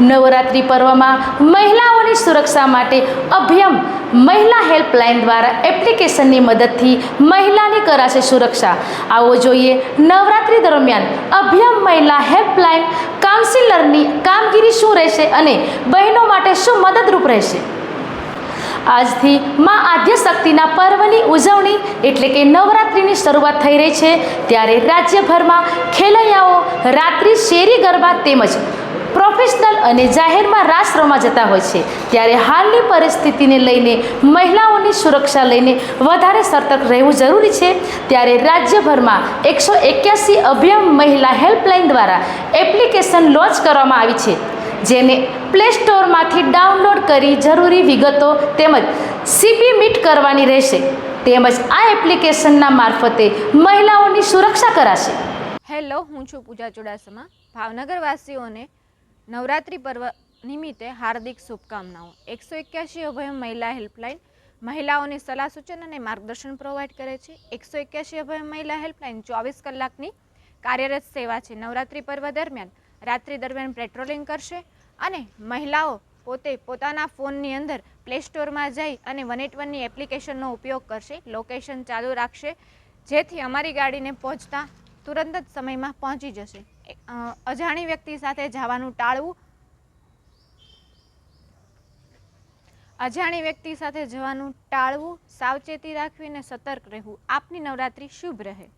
નવરાત્રિ પર્વમાં મહિલાઓની સુરક્ષા માટે અભ્યમ મહિલા હેલ્પલાઇન દ્વારા એપ્લિકેશનની મદદથી મહિલાની કરાશે સુરક્ષા. આવો જોઈએ નવરાત્રિ દરમિયાન અભ્યમ મહિલા હેલ્પલાઇન કાઉન્સિલરની કામગીરી શું રહેશે અને બહેનો માટે શું મદદરૂપ રહેશે? આજથી મા આદ્યશક્તિના પર્વની ઉજવણી એટલે કે નવરાત્રિની શરૂઆત થઈ રહી છે. ત્યારે રાજ્યભરમાં ખેલૈયાઓ, રાત્રિ શેરી ગરબા તેમજ પ્રોફેશનલ અને જાહેરમાં રાસ રમવા જતા હોય છે. ત્યારે હાલની પરિસ્થિતિને લઈને, મહિલાઓની સુરક્ષા લઈને વધારે સતર્ક રહેવું જરૂરી છે. ત્યારે રાજ્યભરમાં એકસો એક્યાસી અભિયમ મહિલા હેલ્પલાઇન દ્વારા એપ્લિકેશન લોન્ચ કરવામાં આવી છે. જેને પ્લે સ્ટોરમાંથી ડાઉનલોડ કરી જરૂરી વિગતો તેમજ સીપી મીટ કરવાની રહેશે. તેમજ આ એપ્લિકેશનના મારફતે મહિલાઓની સુરક્ષા કરાશે. હેલો, હું છું પૂજા ચુડાસમા. ભાવનગર વાસીઓને નવરાત્રિ પર્વ નિમિત્તે હાર્દિક શુભકામનાઓ. એકસો એક્યાસી અભય મહિલા હેલ્પલાઇન મહિલાઓની સલાહ સૂચન અને માર્ગદર્શન પ્રોવાઈડ કરે છે. એકસો એક્યાસી અભય મહિલા હેલ્પલાઇન ચોવીસ કલાકની કાર્યરત સેવા છે. નવરાત્રિ પર્વ દરમિયાન રાત્રિ દરમિયાન પેટ્રોલિંગ કરશે અને મહિલાઓ પોતે પોતાના ફોનની અંદર પ્લે સ્ટોરમાં જઈ અને વન એટ વનની એપ્લિકેશનનો ઉપયોગ કરશે. લોકેશન ચાલુ રાખશે, જેથી અમારી ગાડીને પહોંચતા તુરંત જ સમયમાં પહોંચી જશે. અજાણી વ્યક્તિ સાથે જવાનું ટાળવું. અજાણી વ્યક્તિ સાથે જવાનું ટાળવું, સાવચેતી રાખવી અને સતર્ક રહેવું. આપની નવરાત્રિ શુભ રહે.